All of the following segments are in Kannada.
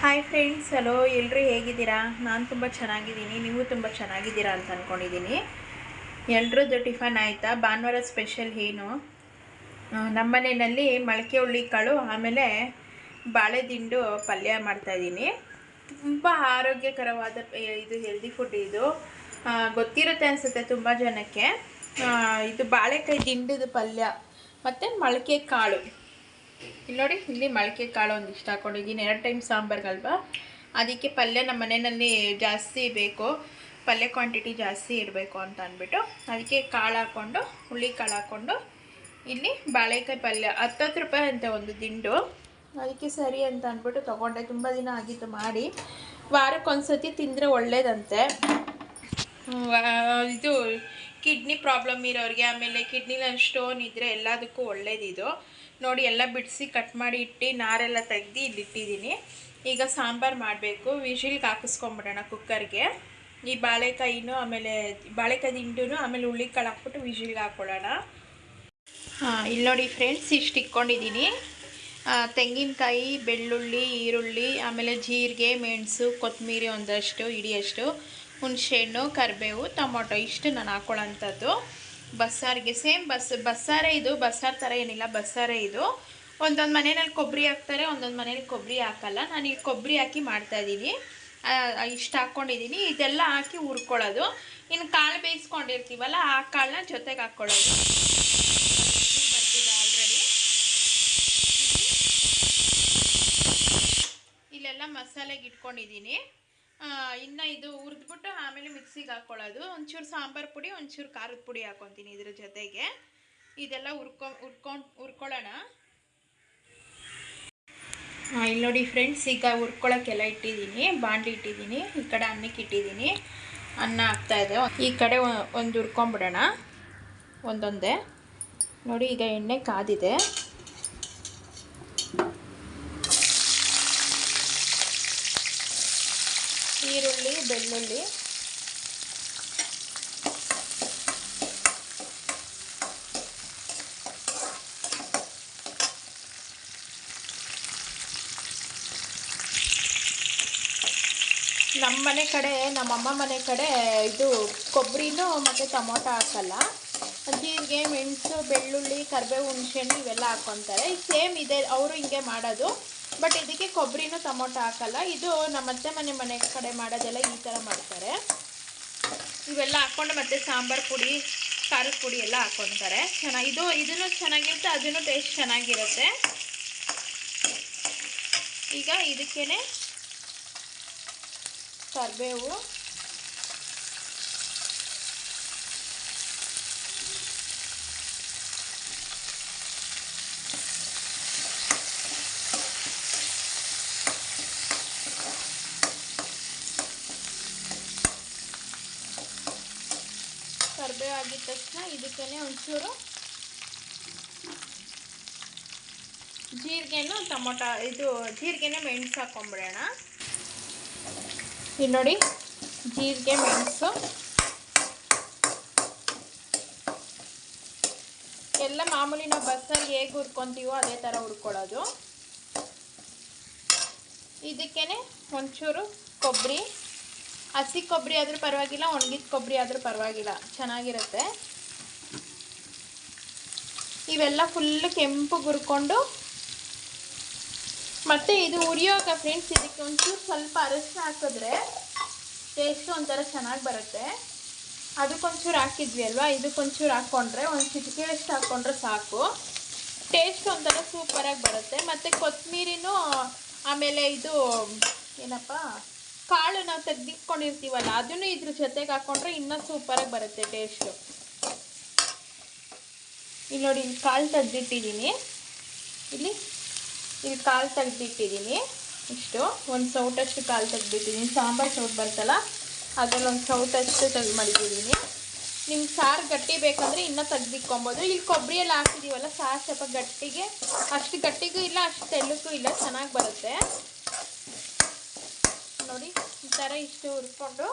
ಹಾಯ್ ಫ್ರೆಂಡ್ಸ್ ಹಲೋ ಎಲ್ಲರೂ ಹೇಗಿದ್ದೀರಾ? ನಾನು ತುಂಬ ಚೆನ್ನಾಗಿದ್ದೀನಿ, ನೀವು ತುಂಬ ಚೆನ್ನಾಗಿದ್ದೀರಾ ಅಂತ ಅಂದ್ಕೊಂಡಿದ್ದೀನಿ ಎಲ್ರದ್ದು ಟಿಫನ್ ಆಯಿತಾ? ಭಾನುವಾರ ಸ್ಪೆಷಲ್ ಏನು? ನಮ್ಮ ಮನೆಯಲ್ಲಿ ಮೊಳಕೆ ಹುಳಿ ಕಾಳು ಆಮೇಲೆ ಬಾಳೆ ದಿಂಡು ಪಲ್ಯ ಮಾಡ್ತಾಯಿದ್ದೀನಿ ತುಂಬ ಆರೋಗ್ಯಕರವಾದ ಇದು ಹೆಲ್ದಿ ಫುಡ್ ಇದು. ಗೊತ್ತಿರುತ್ತೆ ಅನಿಸುತ್ತೆ ತುಂಬ ಜನಕ್ಕೆ. ಇದು ಬಾಳೆಕಾಯಿ ದಿಂಡದ ಪಲ್ಯ, ಮತ್ತು ಮೊಳಕೆ ಕಾಳು. ಇಲ್ಲಿ ನೋಡಿ, ಇಲ್ಲಿ ಮೊಳಕೆ ಕಾಳು ಒಂದಿಷ್ಟು ಹಾಕೊಂಡಿದ್ದೀನಿ. ಎರಡು ಟೈಮ್ ಸಾಂಬಾರ್ಗಲ್ವಾ? ಅದಕ್ಕೆ ಪಲ್ಯ ನಮ್ಮ ಮನೆಯಲ್ಲಿ ಜಾಸ್ತಿ ಬೇಕು. ಪಲ್ಯ ಕ್ವಾಂಟಿಟಿ ಜಾಸ್ತಿ ಇರಬೇಕು ಅಂತ ಅಂದ್ಬಿಟ್ಟು ಅದಕ್ಕೆ ಕಾಳು ಹಾಕ್ಕೊಂಡು ಹುಳಿ ಕಾಳು ಹಾಕ್ಕೊಂಡು ಇಲ್ಲಿ ಬಾಳೆಕಾಯಿ ಪಲ್ಯ, ಹತ್ತತ್ತು ರೂಪಾಯಿ ಅಂತ ಒಂದು ದಿಂಡು. ಅದಕ್ಕೆ ಸರಿ ಅಂತ ಅಂದ್ಬಿಟ್ಟು ತೊಗೊಂಡೆ. ತುಂಬ ದಿನ ಆಗಿತ್ತು ಮಾಡಿ. ವಾರಕ್ಕೊಂದ್ಸತಿ ತಿಂದರೆ ಒಳ್ಳೇದಂತೆ. ಇದು ಕಿಡ್ನಿ ಪ್ರಾಬ್ಲಮ್ ಇರೋರಿಗೆ, ಆಮೇಲೆ ಕಿಡ್ನಿನಲ್ಲಿ ಸ್ಟೋನ್ ಇದ್ದರೆ ಎಲ್ಲದಕ್ಕೂ ಒಳ್ಳೇದಿದು. ನೋಡಿ ಎಲ್ಲ ಬಿಡಿಸಿ ಕಟ್ ಮಾಡಿ ಇಟ್ಟು ನಾರೆಲ್ಲ ತೆಗ್ದು ಇಲ್ಲಿ ಇಟ್ಟಿದ್ದೀನಿ. ಈಗ ಸಾಂಬಾರು ಮಾಡಬೇಕು. ವಿಶಿಲ್ಗೆ ಹಾಕಿಸ್ಕೊಂಬಿಡೋಣ ಕುಕ್ಕರ್ಗೆ. ಈ ಬಾಳೆಕಾಯಿನೂ ಆಮೇಲೆ ಬಾಳೆಕಾಯಿ ದಿಂಡೂ ಆಮೇಲೆ ಹುಳ್ಳಿಕಾಳು ಹಾಕ್ಬಿಟ್ಟು ವಿಶಿಲ್ಗೆ ಹಾಕ್ಕೊಳ್ಳೋಣ. ಹಾಂ, ಇಲ್ಲಿ ನೋಡಿ ಫ್ರೆಂಡ್ಸ್ ಇಷ್ಟು ಇಟ್ಕೊಂಡಿದ್ದೀನಿ. ತೆಂಗಿನಕಾಯಿ, ಬೆಳ್ಳುಳ್ಳಿ, ಈರುಳ್ಳಿ, ಆಮೇಲೆ ಜೀರಿಗೆ, ಮೆಣಸು, ಕೊತ್ತಂಬರಿ ಒಂದಷ್ಟು, ಇಡಿಯಷ್ಟು, ಹುಣಸೆಹಣ್ಣು, ಕರಿಬೇವು, ಟೊಮೊಟೊ ಇಷ್ಟು ನಾನು ಹಾಕೊಳ್ಳೋಂಥದ್ದು. ಬಸ್ಸಾರಿಗೆ ಸೇಮ್ ಬಸ್, ಬಸ್ಸಾರೇ ಇದು, ಬಸ್ಸಾರು ಥರ ಏನಿಲ್ಲ, ಬಸ್ಸಾರೇ ಇದು. ಒಂದೊಂದು ಮನೆಯಲ್ಲಿ ಕೊಬ್ಬರಿ ಹಾಕ್ತಾರೆ, ಒಂದೊಂದು ಮನೇಲಿ ಕೊಬ್ಬರಿ ಹಾಕಲ್ಲ. ನಾನು ಈಗ ಕೊಬ್ಬರಿ ಹಾಕಿ ಮಾಡ್ತಾಯಿದ್ದೀನಿ ಇಷ್ಟು ಹಾಕ್ಕೊಂಡಿದ್ದೀನಿ ಇದೆಲ್ಲ ಹಾಕಿ ಹುರ್ಕೊಳ್ಳೋದು. ಇನ್ನು ಕಾಳು ಬೇಯಿಸ್ಕೊಂಡಿರ್ತೀವಲ್ಲ, ಆ ಕಾಳನ್ನ ಜೊತೆಗೆ ಹಾಕ್ಕೊಳ್ಳೋದು ಬರ್ತಿದೆ ಆಲ್ರೆಡಿ ಇಲ್ಲೆಲ್ಲ ಮಸಾಲೆಗೆ ಇಟ್ಕೊಂಡಿದ್ದೀನಿ. ಇನ್ನು ಇದು ಹುರಿದ್ಬಿಟ್ಟು ಆಮೇಲೆ ಮಿಕ್ಸಿಗೆ ಹಾಕ್ಕೊಳ್ಳೋದು ಒಂಚೂರು ಸಾಂಬಾರು ಪುಡಿ, ಒಂಚೂರು ಖಾರದ ಪುಡಿ ಹಾಕ್ಕೊತೀನಿ ಇದ್ರ ಜೊತೆಗೆ. ಇದೆಲ್ಲ ಹುರ್ಕೊ, ಹುರ್ಕೊಂಡು, ಹುರ್ಕೊಳ್ಳೋಣ. ಇಲ್ಲಿ ನೋಡಿ ಫ್ರೆಂಡ್ಸ್, ಈಗ ಹುರ್ಕೊಳ್ಳೋಕ್ಕೆಲ್ಲ ಇಟ್ಟಿದ್ದೀನಿ. ಬಾಂಡ್ಲಿ ಇಟ್ಟಿದ್ದೀನಿ, ಈ ಕಡೆ ಅನ್ನಕ್ಕೆ ಇಟ್ಟಿದ್ದೀನಿ. ಅನ್ನ ಇದೆ. ಈ ಕಡೆ ಒಂದು ಹುರ್ಕೊಂಬಿಡೋಣ. ಒಂದೊಂದೇ. ನೋಡಿ, ಈಗ ಎಣ್ಣೆ ಕಾದಿದೆ. ಈರುಳ್ಳಿ ಬೆಳ್ಳುಳ್ಳಿ. ನಮ್ಮ ಮನೆ ಕಡೆ, ನಮ್ಮಮ್ಮ ಮನೆ ಕಡೆ ಇದು ಕೊಬ್ಬರಿನೂ ಮತ್ತು ಟೊಮೊಟೊ ಹಾಕಲ್ಲ. ಜೀರಿಗೆ, ಮೆಣಸು, ಬೆಳ್ಳುಳ್ಳಿ, ಕರಿಬೇವು ಹುಣಸೆಹಣ್ಣು ಇವೆಲ್ಲ ಹಾಕ್ಕೊತಾರೆ ಸೇಮ್ ಇದೆ, ಅವರು ಹಿಂಗೆ ಮಾಡೋದು. ಬಟ್ ಇದಕ್ಕೆ ಕೊಬ್ಬರಿನೂ ಟೊಮೊಟೊ ಹಾಕಲ್ಲ. ಇದು ನಮ್ಮ ಅತ್ತೆ ಮನೆ ಮನೆ ಕಡೆ ಮಾಡೋದೆಲ್ಲ ಈ ಥರ ಮಾಡ್ತಾರೆ. ಇವೆಲ್ಲ ಹಾಕ್ಕೊಂಡು ಮತ್ತೆ ಸಾಂಬಾರು ಪುಡಿ, ಖಾರದ ಪುಡಿ ಎಲ್ಲ ಹಾಕ್ಕೊತಾರೆ. ಚೆನ್ನಾಗಿ ಇದು ಇದನ್ನು ಚೆನ್ನಾಗಿರುತ್ತೆ, ಅದನ್ನು ಟೇಸ್ಟ್ ಚೆನ್ನಾಗಿರುತ್ತೆ. ಈಗ ಇದಕ್ಕೇ ಕರಿಬೇವು. ಕರಿಬೇವು ಆಗಿದ ತಕ್ಷಣ ಇದಕ್ಕೇನೆ ಒಂಚೂರು ಜೀರಿಗೆನೂ ಟೊಮೊಟೊ, ಇದು ಜೀರಿಗೆನೇ ಮೆಣಸು ಹಾಕೊಂಬಿಡೋಣ. ಇಲ್ಲಿ ನೋಡಿ, ಜೀರಿಗೆ, ಮೆಣಸು. ಎಲ್ಲ ಮಾಮೂಲಿ ನಾವು ಬಸ್ಸಲ್ಲಿ ಹೇಗೆ ಹುರ್ಕೊತೀವೋ ಅದೇ ಥರ ಹುರ್ಕೊಳ್ಳೋದು. ಇದಕ್ಕೇನೆ ಒಂಚೂರು ಕೊಬ್ಬರಿ. ಹಸಿ ಕೊಬ್ಬರಿ ಆದರೂ ಪರವಾಗಿಲ್ಲ, ಒಣಗಿದ ಕೊಬ್ಬರಿ ಆದರೂ ಪರವಾಗಿಲ್ಲ. ಚೆನ್ನಾಗಿರುತ್ತೆ. ಇವೆಲ್ಲ ಫುಲ್ಲು ಕೆಂಪು ಗುರ್ಕೊಂಡು. ಮತ್ತು ಇದು ಉರಿಯೋಕೆ ಫ್ರೆಂಡ್ಸ್ ಇದಕ್ಕೆ ಒಂಚೂರು ಸ್ವಲ್ಪ ಅರಶಿನ ಹಾಕಿದ್ರೆ ಟೇಸ್ಟು ಒಂಥರ ಚೆನ್ನಾಗಿ ಬರುತ್ತೆ. ಅದಕ್ಕೊಂಚೂರು ಹಾಕಿದ್ವಿ ಅಲ್ವಾ? ಇದಕ್ಕೊಂಚೂರು ಹಾಕ್ಕೊಂಡ್ರೆ ಒಂದು ಚಿಟಿಕೆಯಷ್ಟು ಹಾಕ್ಕೊಂಡ್ರೆ ಸಾಕು. ಟೇಸ್ಟ್ ಒಂಥರ ಸೂಪರಾಗಿ ಬರುತ್ತೆ. ಮತ್ತು ಕೊತ್ತಂಬರಿನೂ ಆಮೇಲೆ ಇದು ಏನಪ್ಪ? ಕಾಳು ನಾವು ತೆಗ್ದಿಟ್ಕೊಂಡಿರ್ತೀವಲ್ಲ, ಅದನ್ನು ಇದ್ರ ಜೊತೆಗೆ ಹಾಕ್ಕೊಂಡ್ರೆ ಇನ್ನೂ ಸೂಪರಾಗಿ ಬರುತ್ತೆ ಟೇಸ್ಟು ಇಲ್ಲಿ ನೋಡಿ, ಇಲ್ಲಿ ಕಾಳು ತೆಗೆದಿಟ್ಟಿದ್ದೀನಿ ಇಲ್ಲಿ ಇಲ್ಲಿ ಕಾಲು ತೆಗೆದಿಟ್ಟಿದ್ದೀನಿ ಇಷ್ಟು, ಒಂದು ಸೌಟಷ್ಟು ಕಾಲು ತೆಗ್ದಿಟ್ಟಿದ್ದೀನಿ ಸಾಂಬಾರು ಸೌಟ್ ಬರುತ್ತಲ್ಲ ಅದರಲ್ಲಿ ಒಂದು ಸೌಟಷ್ಟು ತೆಗ್ದು ಮಾಡಿದ್ದೀನಿ ನಿಮ್ಗೆ ಸಾರು ಗಟ್ಟಿ ಬೇಕಂದರೆ ಇನ್ನೂ ತೆಗ್ದಿಕ್ಕೊಬೋದು ಇಲ್ಲಿ ಕೊಬ್ಬರಿ ಎಲ್ಲ ಹಾಕಿದ್ದೀವಲ್ಲ ಸಾರು ಸ್ವಲ್ಪ ಗಟ್ಟಿಗೆ, ಅಷ್ಟು ಗಟ್ಟಿಗೂ ಇಲ್ಲ, ಅಷ್ಟು ತೆಳ್ಳಕ್ಕೂ ಇಲ್ಲ, ಚೆನ್ನಾಗಿ ಬರುತ್ತೆ. ನೋಡಿ, ಈ ಥರ ಇಷ್ಟು ಹುರ್ಕೊಂಡು,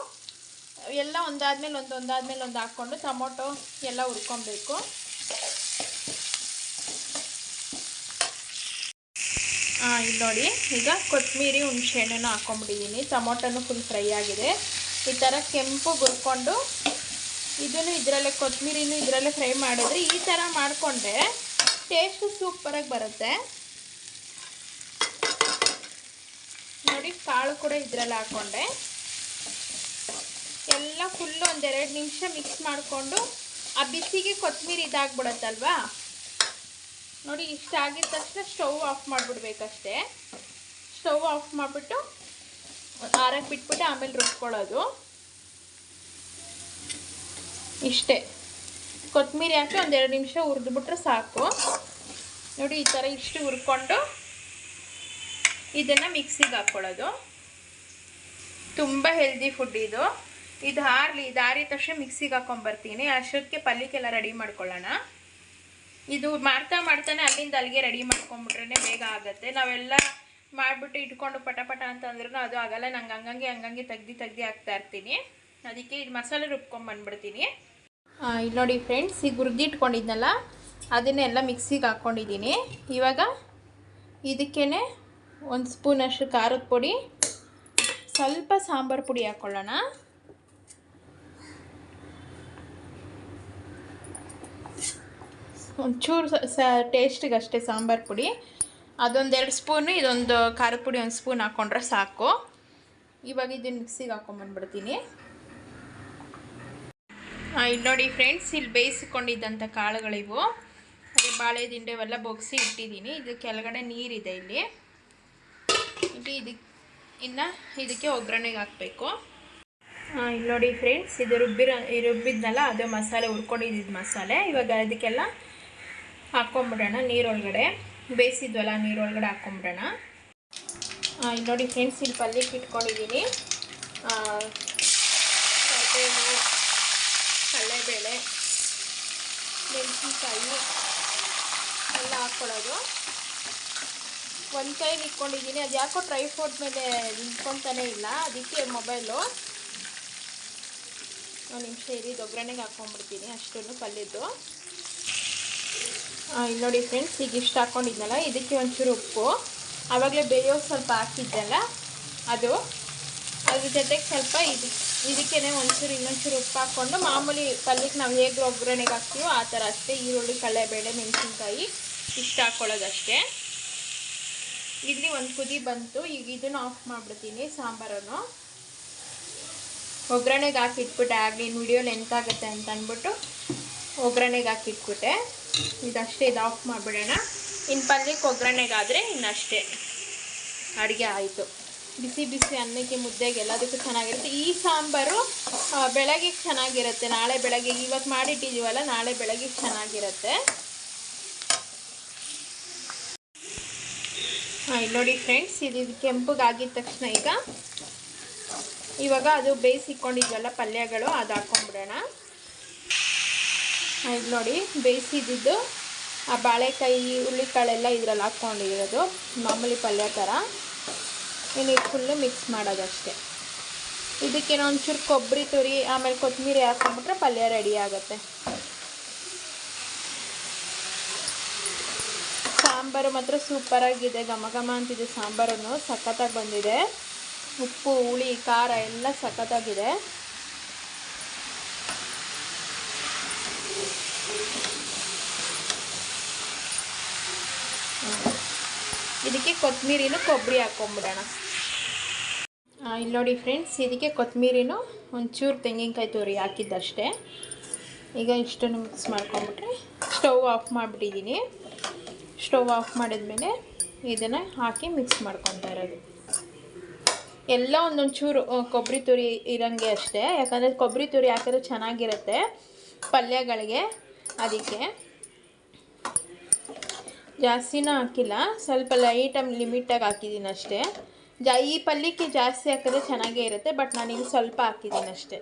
ಎಲ್ಲ ಒಂದಾದ್ಮೇಲೆ ಒಂದು ಒಂದಾದ್ಮೇಲೆ ಒಂದು ಹಾಕ್ಕೊಂಡು ಟೊಮೊಟೊ ಎಲ್ಲ ಹುರ್ಕೊಬೇಕು. ಇಲ್ಲಿ ನೋಡಿ, ಈಗ ಕೊತ್ತಂಬರಿ ಹುಣಸೆಹಣ್ಣು ಹಾಕ್ಕೊಂಬಿಟ್ಟಿದ್ದೀನಿ ಟೊಮೊಟೊನು ಫುಲ್ ಫ್ರೈ ಆಗಿದೆ. ಈ ಥರ ಕೆಂಪು ಹುರ್ಕೊಂಡು, ಇದನ್ನು ಇದರಲ್ಲೇ ಕೊತ್ತಂಬರಿನೂ ಇದರಲ್ಲೇ ಫ್ರೈ ಮಾಡಿದ್ರೆ ಈ ಥರ ಮಾಡಿಕೊಂಡ್ರೆ ಟೇಸ್ಟು ಸೂಪರಾಗಿ ಬರುತ್ತೆ. ನೋಡಿ ಕಾಳು ಕೂಡ ಇದರಲ್ಲಿ ಹಾಕ್ಕೊಂಡೆ ಎಲ್ಲ ಫುಲ್ಲು ಒಂದೆರಡು ನಿಮಿಷ ಮಿಕ್ಸ್ ಮಾಡಿಕೊಂಡು, ಆ ಬಿಸಿಗೆ ಕೊತ್ತಂಬರಿ ಇದಾಗ್ಬಿಡತ್ತಲ್ವಾ? ನೋಡಿ ಇಷ್ಟ ಆಗಿದ ತಕ್ಷಣ ಸ್ಟವ್ ಆಫ್ ಮಾಡಿಬಿಡ್ಬೇಕಷ್ಟೇ. ಸ್ಟವ್ ಆಫ್ ಮಾಡಿಬಿಟ್ಟು ಆರಕ್ಕೆ ಬಿಟ್ಬಿಟ್ಟು ಆಮೇಲೆ ರುಬ್ಕೊಳ್ಳೋದು. ಇಷ್ಟೇ. ಕೊತ್ತಂಬರಿ ಹಾಕಿ ಒಂದೆರಡು ನಿಮಿಷ ಹುರಿದ್ಬಿಟ್ರೆ ಸಾಕು. ನೋಡಿ ಈ ಥರ ಇಷ್ಟು ಹುರ್ಕೊಂಡು ಇದನ್ನು ಮಿಕ್ಸಿಗೆ ಹಾಕ್ಕೊಳ್ಳೋದು. ತುಂಬ ಹೆಲ್ದಿ ಫುಡ್ ಇದು. ಇದು ಹಾರಲಿ, ಇದು ಹಾರಿದ ತಕ್ಷಣ ಮಿಕ್ಸಿಗೆ ಹಾಕೊಂಬರ್ತೀನಿ ಅಷ್ಟೊತ್ತಿಗೆ ಪಲ್ಯಕ್ಕೆಲ್ಲ ರೆಡಿ ಮಾಡ್ಕೊಳ್ಳೋಣ. ಇದು ಮಾಡ್ತಾ ಮಾಡ್ತಾನೆ ಅಲ್ಲಿಂದ ಅಲ್ಲಿಗೆ ರೆಡಿ ಮಾಡ್ಕೊಂಬಿಟ್ರೆ ಬೇಗ ಆಗುತ್ತೆ. ನಾವೆಲ್ಲ ಮಾಡಿಬಿಟ್ಟು ಇಟ್ಕೊಂಡು ಪಟ ಪಟ ಅಂತಂದ್ರೂ ಅದು ಆಗಲ್ಲ. ನಂಗೆ ಹಂಗಂಗೆ ಹಂಗಂಗೆ ತೆಗ್ದು ತೆಗ್ದು ಹಾಕ್ತಾ ಇರ್ತೀನಿ. ಅದಕ್ಕೆ ಇದು ಮಸಾಲೆ ರುಬ್ಕೊಂಬಂದ್ಬಿಡ್ತೀನಿ ಇಲ್ಲಿ ನೋಡಿ ಫ್ರೆಂಡ್ಸ್ ಈಗ ಹುರಿದಿಟ್ಕೊಂಡಿದ್ನಲ್ಲ ಅದನ್ನೆಲ್ಲ ಮಿಕ್ಸಿಗೆ ಹಾಕ್ಕೊಂಡಿದ್ದೀನಿ ಇವಾಗ ಇದಕ್ಕೇ ಒಂದು ಸ್ಪೂನಷ್ಟು ಖಾರದ ಪುಡಿ, ಸ್ವಲ್ಪ ಸಾಂಬಾರು ಪುಡಿ ಹಾಕ್ಕೊಳ್ಳೋಣ ಒಂಚೂರು ಸ ಟೇಸ್ಟಿಗೆ ಅಷ್ಟೇ ಸಾಂಬಾರು ಪುಡಿ. ಅದೊಂದೆರಡು ಸ್ಪೂನು, ಇದೊಂದು ಖಾರದ ಪುಡಿ ಒಂದು ಸ್ಪೂನ್ ಹಾಕ್ಕೊಂಡ್ರೆ ಸಾಕು. ಇವಾಗ ಇದನ್ನು ಮಿಕ್ಸಿಗೆ ಹಾಕ್ಕೊಂಬಂದ್ಬಿಡ್ತೀನಿ ಇಲ್ಲಿ ನೋಡಿ ಫ್ರೆಂಡ್ಸ್, ಇಲ್ಲಿ ಬೇಯಿಸಿಕೊಂಡಿದ್ದಂಥ ಕಾಳುಗಳಿವು. ಅದೇ ಬಾಳೆ ದಿಂಡೆವೆಲ್ಲ ಬೊಗ್ಸಿ ಇಟ್ಟಿದ್ದೀನಿ. ಇದು ಕೆಳಗಡೆ ನೀರಿದೆ ಇಲ್ಲಿ. ಇದು ಇದಕ್ಕೆ ಇನ್ನು ಇದಕ್ಕೆ ಒಗ್ಗರಣೆಗೆ ಹಾಕಬೇಕು. ಇಲ್ಲಿ ನೋಡಿ ಫ್ರೆಂಡ್ಸ್ ಇದು ರುಬ್ಬಿರೋ ರುಬ್ಬಿದ್ನಲ್ಲ, ಅದು ಮಸಾಲೆ ಹುರ್ಕೊಂಡಿದ್ದು ಮಸಾಲೆ. ಇವಾಗ ಅದಕ್ಕೆಲ್ಲ ಹಾಕ್ಕೊಂಬಿಡೋಣ ನೀರೊಳಗಡೆ. ಬೇಯಿಸಿದ್ವಲ್ಲ ನೀರೊಳಗಡೆ ಹಾಕ್ಕೊಂಬಿಡೋಣ. ಇಲ್ಲಿ ನೋಡಿ ಫ್ರೆಂಡ್ಸ್ ಇಲ್ಲಿ ಪಲ್ಯಕ್ಕೆ ಇಟ್ಕೊಂಡಿದ್ದೀನಿ ಕರಿಬೇವು ಕಡಲೆಬೇಳೆ, ಮೆಣಸಿನ್ಕಾಯಿ ಎಲ್ಲ ಹಾಕ್ಕೊಳ್ಳೋದು. ಒಂದು ಕೈಲಿ ಇಟ್ಕೊಂಡಿದ್ದೀನಿ. ಅದು ಯಾಕೋ ಟ್ರೈ ಫೋರ್ಟ್ ಮೇಲೆ ನಿಂತ್ಕೊತಾನೆ ಇಲ್ಲ. ಅದಕ್ಕೆ ಮೊಬೈಲು ಒಂದು ನಿಮಿಷ ಇರಿ ಒಗ್ಗರಣೆಗೆ ಹಾಕ್ಕೊಂಡ್ಬಿಡ್ತೀನಿ ಅಷ್ಟನ್ನು ಪಲ್ಯದ್ದು. ಇಲ್ಲಿ ನೋಡಿ ಫ್ರೆಂಡ್ಸ್ ಈಗ ಇಷ್ಟು ಹಾಕ್ಕೊಂಡಿದ್ನಲ್ಲ ಇದಕ್ಕೆ ಒಂಚೂರು ಉಪ್ಪು. ಆವಾಗಲೇ ಬೇಯೋ ಸ್ವಲ್ಪ ಹಾಕಿದ್ದಲ್ಲ ಅದು. ಅದ್ರ ಜೊತೆಗೆ ಸ್ವಲ್ಪ ಇದು ಇದಕ್ಕೇ ಒಂಚೂರು, ಇನ್ನೊಂಚೂರು ಉಪ್ಪು ಹಾಕ್ಕೊಂಡು, ಮಾಮೂಲಿ ಪಲ್ಯಕ್ಕೆ ನಾವು ಹೇಗೆ ಒಗ್ಗರಣೆಗೆ ಹಾಕ್ತೀವೋ ಆ ಥರ ಅಷ್ಟೇ ಈರುಳ್ಳಿ, ಕಡಲೆಬೇಳೆ, ಮೆಣಸಿನ್ಕಾಯಿ, ಇಷ್ಟು ಹಾಕ್ಕೊಳ್ಳೋದಷ್ಟೇ ಇಲ್ಲಿ ಒಂದು ಕುದಿ ಬಂತು, ಈಗ ಇದನ್ನು ಆಫ್ ಮಾಡಿಬಿಡ್ತೀನಿ, ಸಾಂಬಾರನ್ನು. ಒಗ್ಗರಣೆಗೆ ಹಾಕಿಟ್ಬಿಟ್ಟೆ, ಆಗಲಿ ವಿಡಿಯೋ ಲೆಂತ್ ಅಂತ ಅಂದ್ಬಿಟ್ಟು ಒಗ್ಗರಣೆಗೆ ಹಾಕಿಟ್ಬಿಟ್ಟೆ. ಇದಷ್ಟೇ, ಇದು ಆಫ್ ಮಾಡಿಬಿಡೋಣ. ಇನ್ನು ಪಲ್ಯಕ್ಕೆ ಒಗ್ಗರಣೆಗಾದರೆ ಇನ್ನಷ್ಟೇ ಅಡುಗೆ ಆಯಿತು. ಬಿಸಿ ಬಿಸಿ ಅನ್ನಕ್ಕೆ ಮುದ್ದೆಗೆ ಎಲ್ಲದಕ್ಕೂ ಚೆನ್ನಾಗಿರುತ್ತೆ. ಈ ಸಾಂಬಾರು ಬೆಳಗ್ಗೆ ಚೆನ್ನಾಗಿರುತ್ತೆ. ನಾಳೆ ಬೆಳಗ್ಗೆ ಇವತ್ತು ಮಾಡಿಟ್ಟಿದ್ದೀವಲ್ಲ ನಾಳೆ ಬೆಳಗ್ಗೆ ಚೆನ್ನಾಗಿರುತ್ತೆ. ಇಲ್ಲಿ ನೋಡಿ ಫ್ರೆಂಡ್ಸ್ ಇದು ಕೆಂಪಗಾಗಿದ ತಕ್ಷಣ ಈಗ. ಇವಾಗ ಅದು ಬೇಯಿಸಿಕೊಂಡಿದ್ವಲ್ಲ ಪಲ್ಯಗಳು, ಅದು ಹಾಕೊಂಡ್ಬಿಡೋಣ ಇದು ನೋಡಿ ಬೇಯಿಸಿದ್ದು ಆ ಬಾಳೆಕಾಯಿ ಹುಳ್ಳಿಕಾಳೆಲ್ಲ ಇದರಲ್ಲಿ ಹಾಕ್ಕೊಂಡಿರೋದು ಮಾಮೂಲಿ ಪಲ್ಯ ಥರ ಇನ್ನು ಇದು ಫುಲ್ಲು ಮಿಕ್ಸ್ ಮಾಡೋದಷ್ಟೇ. ಇದಕ್ಕೆ ಒಂಚೂರು ಕೊಬ್ಬರಿ ತುರಿ, ಆಮೇಲೆ ಕೊತ್ತಂಬರಿ ಹಾಕ್ಕೊಂಡ್ಬಿಟ್ರೆ ಪಲ್ಯ ರೆಡಿ ಆಗುತ್ತೆ. ಸಾಂಬಾರು ಮಾತ್ರ ಸೂಪರಾಗಿದೆ ಘಮ ಘಮ ಅಂತಿದೆ ಸಾಂಬಾರನ್ನು. ಸಖತ್ತಾಗಿ ಬಂದಿದೆ. ಉಪ್ಪು, ಹುಳಿ, ಖಾರ ಎಲ್ಲ ಸಖತ್ತಾಗಿದೆ. ಇದಕ್ಕೆ ಕೊತ್ತಂಬರಿನೂ ಕೊಬ್ಬರಿ ಹಾಕ್ಕೊಂಬಿಡೋಣ ಇಲ್ಲಿ ನೋಡಿ ಫ್ರೆಂಡ್ಸ್ ಇದಕ್ಕೆ ಕೊತ್ತಂಬರಿನೂ ಒಂಚೂರು ತೆಂಗಿನಕಾಯಿ ತುರಿ ಹಾಕಿದ್ದಷ್ಟೇ. ಈಗ ಇಷ್ಟನ್ನು ಮಿಕ್ಸ್ ಮಾಡ್ಕೊಂಬಿಟ್ರೆ ಸ್ಟವ್ ಆಫ್ ಮಾಡಿಬಿಟ್ಟಿದ್ದೀನಿ. ಸ್ಟವ್ ಆಫ್ ಮಾಡಿದ್ಮೇಲೆ ಇದನ್ನು ಹಾಕಿ ಮಿಕ್ಸ್ ಮಾಡ್ಕೊತಾ ಇರೋದು. ಎಲ್ಲ ಒಂದೊಂದು ಚೂರು ಕೊಬ್ಬರಿ ತುರಿ ಇರೋಂಗೆ ಅಷ್ಟೇ. ಯಾಕಂದರೆ ಕೊಬ್ಬರಿ ತುರಿ ಹಾಕಿದ್ರೆ ಚೆನ್ನಾಗಿರುತ್ತೆ ಪಲ್ಯಗಳಿಗೆ. ಅದಕ್ಕೆ ಜಾಸ್ತಿನೂ ಹಾಕಿಲ್ಲ. ಸ್ವಲ್ಪ ಲೈಟಮ್ ಲಿಮಿಟಾಗಿ ಹಾಕಿದ್ದೀನಿ ಅಷ್ಟೇ. ಜಾ, ಈ ಪಲ್ಯಕ್ಕೆ ಜಾಸ್ತಿ ಹಾಕಿದ್ರೆ ಚೆನ್ನಾಗೇ ಇರುತ್ತೆ ಬಟ್ ನಾನೀಗ ಸ್ವಲ್ಪ ಹಾಕಿದ್ದೀನಿ ಅಷ್ಟೇ.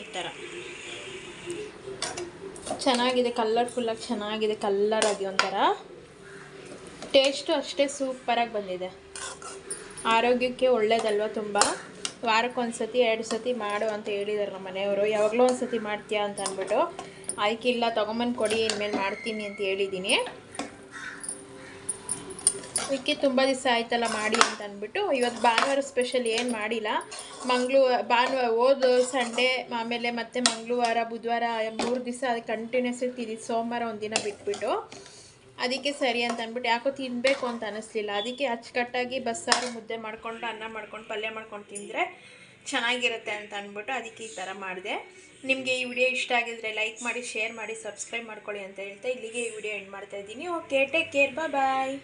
ಈ ಥರ ಚೆನ್ನಾಗಿದೆ ಕಲರ್ಫುಲ್ಲಾಗಿ ಚೆನ್ನಾಗಿದೆ ಕಲ್ಲರಾಗಿ ಒಂಥರ. ಟೇಸ್ಟು ಅಷ್ಟೇ ಸೂಪರಾಗಿ ಬಂದಿದೆ. ಆರೋಗ್ಯಕ್ಕೆ ಒಳ್ಳೇದಲ್ವ ತುಂಬ? ವಾರಕ್ಕೊಂದು ಸತಿ ಎರಡು ಸತಿ ಮಾಡು ಅಂತ ಹೇಳಿದ್ದಾರೆ ನಮ್ಮ ಮನೆಯವರು. ಯಾವಾಗಲೂ ಒಂದು ಸತಿ ಮಾಡ್ತೀಯಾ ಅಂತ ಅಂದ್ಬಿಟ್ಟು ಆಯ್ಕೆ ಇಲ್ಲ ತೊಗೊಂಬಂದು ಕೊಡಿ, ಇನ್ಮೇಲೆ ಮಾಡ್ತೀನಿ ಅಂತ ಹೇಳಿದ್ದೀನಿ. ಅದಕ್ಕೆ ತುಂಬ ದಿವಸ ಆಯ್ತಲ್ಲ ಮಾಡಿ ಅಂತ ಅಂದ್ಬಿಟ್ಟು ಇವತ್ತು ಭಾನುವಾರ ಸ್ಪೆಷಲ್ ಏನು ಮಾಡಿಲ್ಲ. ಮಂಗಳವಾರ ಭಾನುವಾರ ಹೋದ ಸಂಡೇ ಆಮೇಲೆ ಮತ್ತೆ ಮಂಗಳವಾರ, ಬುಧವಾರ ಮೂರು ದಿವಸ ಅದು ಕಂಟಿನ್ಯೂಸ್ ತಿಂದು ಸೋಮವಾರ ಒಂದಿನ ಬಿಟ್ಬಿಟ್ಟು, ಅದಕ್ಕೆ ಸರಿ ಅಂತ ಅಂದ್ಬಿಟ್ಟು ಯಾಕೋ ತಿನ್ನಬೇಕು ಅಂತ ಅನ್ನಿಸ್ಲಿಲ್ಲ ಅದಕ್ಕೆ ಅಚ್ಚುಕಟ್ಟಾಗಿ ಬಸ್ಸಾರು ಮುದ್ದೆ ಮಾಡ್ಕೊಂಡು, ಅನ್ನ ಮಾಡ್ಕೊಂಡು, ಪಲ್ಯ ಮಾಡ್ಕೊಂಡು ತಿಂದರೆ ಚೆನ್ನಾಗಿರುತ್ತೆ ಅಂತ ಅಂದ್ಬಿಟ್ಟು ಅದಕ್ಕೆ ಈ ಥರ ಮಾಡಿದೆ. ನಿಮಗೆ ಈ ವಿಡಿಯೋ ಇಷ್ಟ ಆಗಿದ್ರೆ ಲೈಕ್ ಮಾಡಿ ಶೇರ್ ಮಾಡಿ ಸಬ್ಸ್ಕ್ರೈಬ್ ಮಾಡ್ಕೊಳ್ಳಿ ಅಂತ ಹೇಳ್ತಾ ಇಲ್ಲಿಗೆ ಈ ವಿಡಿಯೋ ಎಂಡ್ ಮಾಡ್ತಾ ಇದ್ದೀನಿ. Okay take care bye